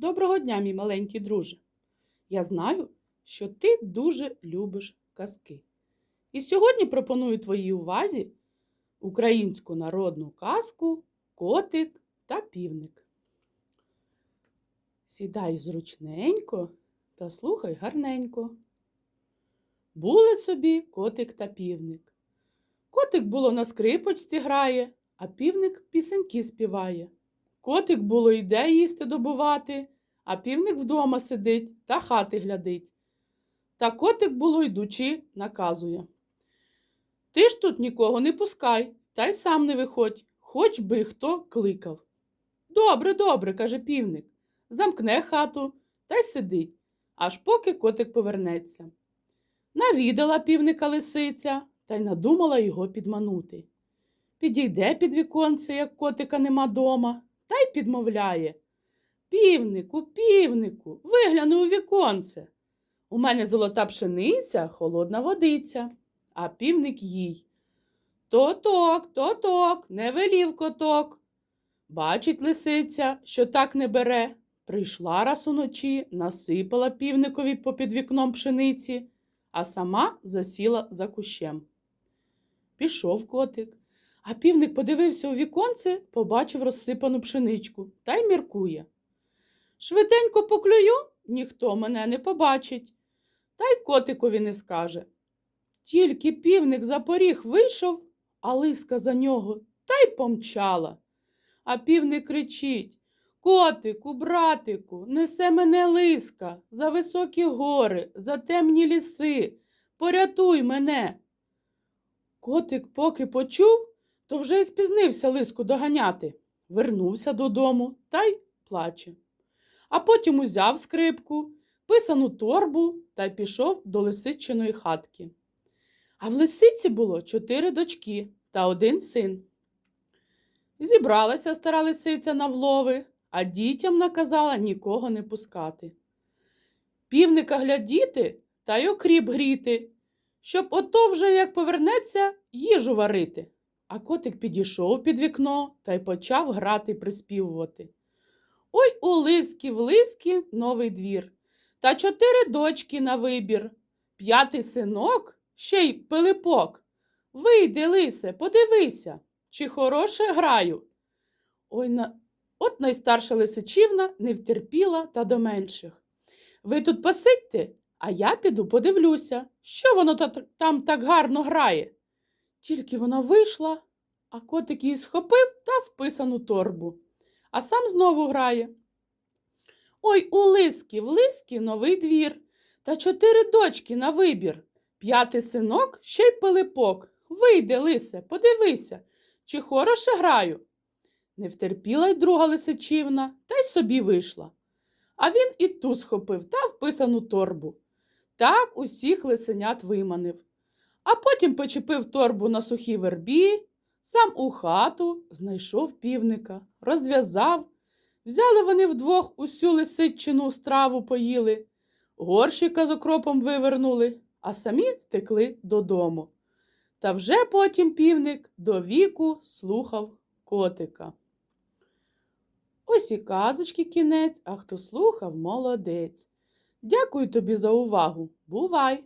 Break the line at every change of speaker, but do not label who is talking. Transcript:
Доброго дня, мій маленький друже. Я знаю, що ти дуже любиш казки. І сьогодні пропоную твоїй увазі українську народну казку Котик та півник. Сідай зручненько та слухай гарненько. Були собі котик та півник. Котик було на скрипочці грає, а півник пісеньки співає. Котик було йде їсти добувати, а півник вдома сидить та хати глядить. Та котик було йдучи, наказує. Ти ж тут нікого не пускай, та й сам не виходь, хоч би хто кликав. Добре, добре, каже півник, замкне хату та й сидить, аж поки котик повернеться. Навідала півника лисиця та й надумала його підманути. Підійде під віконце, як котика нема дома, та й підмовляє. Півнику, півнику, вигляни у віконце. У мене золота пшениця, холодна водиця, а півник їй. Тоток, тоток, не велів коток. Бачить лисиця, що так не бере. Прийшла раз уночі, насипала півникові попід вікном пшениці, а сама засіла за кущем. Пішов котик. А півник подивився у віконце, побачив розсипану пшеничку та й міркує. Швиденько поклюю, ніхто мене не побачить, та й котикові не скаже. Тільки півник за поріг вийшов, а лиска за нього та й помчала. А півник кричить Котику, братику, несе мене лиска за високі гори, за темні ліси. Порятуй мене. Котик поки почув, то вже й спізнився лиску доганяти. Вернувся додому та й плаче. А потім узяв скрипку, писану торбу та й пішов до лисичиної хатки. А в лисиці було чотири дочки та один син. Зібралася стара лисиця на влови, а дітям наказала нікого не пускати. Півника глядіти та й окріп гріти, щоб ото вже як повернеться їжу варити. А котик підійшов під вікно та й почав грати приспівувати. Ой у лиски в лиски новий двір, та чотири дочки на вибір, п'ятий синок, ще й пилипок. Вийди, лисе, подивися, чи хороше граю. Ой, на... От найстарша лисичівна не втерпіла та до менших. Ви тут посидьте, а я піду подивлюся, що воно та- там так гарно грає. Тільки вона вийшла, а котик її схопив та в писану торбу, а сам знову грає. Ой, у лиски, в лиски новий двір, та чотири дочки на вибір, п'ятий синок, ще й пилипок. Вийди, лисе, подивися, чи хороше граю. Не втерпіла й друга лисичівна, та й собі вийшла. А він і ту схопив та в писану торбу. Так усіх лисенят виманив. А потім почепив торбу на сухій вербі, сам у хату знайшов півника, розв'язав. Взяли вони вдвох усю лисичину страву поїли, горщика з окропом вивернули, а самі втекли додому. Та вже потім півник до віку слухав котика. Ось і казочки кінець, а хто слухав, молодець. Дякую тобі за увагу. Бувай!